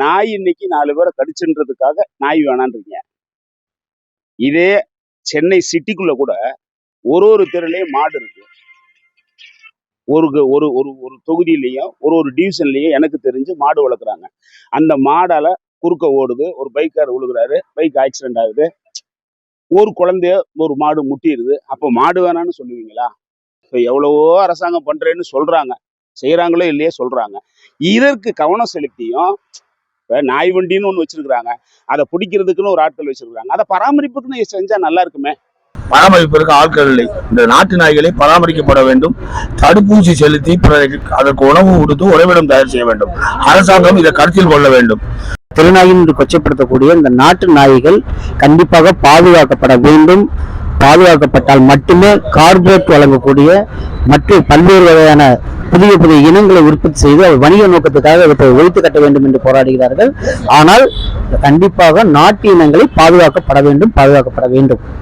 நாய் இன்னைக்கு நாலு பேரை கடிச்சுன்றதுக்காக நாய் வேணான்றீங்க. இதே சென்னை சிட்டிக்குள்ள கூட ஒரு ஒரு தெருலையும் மாடு இருக்கு. ஒரு ஒரு ஒரு ஒரு தொகுதியிலையும் ஒரு ஒரு டிவிஷன்லயும் எனக்கு தெரிஞ்சு மாடு வளர்க்குறாங்க. அந்த மாடால குறுக்க ஓடுது ஒரு பைக்கார் விழுகுறாரு பைக் ஆக்சிடென்ட் ஆகுது. ஒரு குழந்தைய ஒரு மாடு முட்டிடுது. அப்போ மாடு வேணாம்னு சொல்லுவீங்களா? இப்போ எவ்வளவோ அரசாங்கம் பண்றேன்னு சொல்றாங்க. செய்யறாங்களோ இல்லையே சொல்றாங்க. இதற்கு கவனம் செலுத்தியும் இப்ப நாய் வண்டின்னு ஒன்று வச்சிருக்கிறாங்க. அதை பிடிக்கிறதுக்குன்னு ஒரு ஆட்கள் வச்சிருக்காங்க அதை பராமரிப்புக்குன்னு செஞ்சா நல்லா இருக்குமே? பராமரிப்பதற்கு ஆட்கள் இல்லை. இந்த நாட்டு நாய்களை பராமரிக்கப்பட வேண்டும். தடுப்பூசி செலுத்தி அதற்கு உணவு கொடுத்து உறைவிடம் தயார் செய்ய வேண்டும். அரசாங்கம் இதை கருத்தில் கொள்ள வேண்டும். திருநாயின் என்று கொச்சைப்படுத்தக்கூடிய இந்த நாட்டு நாய்கள் கண்டிப்பாக பாதுகாக்கப்பட வேண்டும். பாதுகாக்கப்பட்டால் மட்டுமே கார்பரேட் வழங்கக்கூடிய மற்ற பல்வேறு வகையான புதிய புதிய இனங்களை உற்பத்தி செய்து அது வணிக நோக்கத்துக்காக இவற்றை ஒழித்து கட்ட வேண்டும் என்று போராடுகிறார்கள். ஆனால் கண்டிப்பாக நாட்டு இனங்களை பாதுகாக்கப்பட வேண்டும் பாதுகாக்கப்பட வேண்டும்.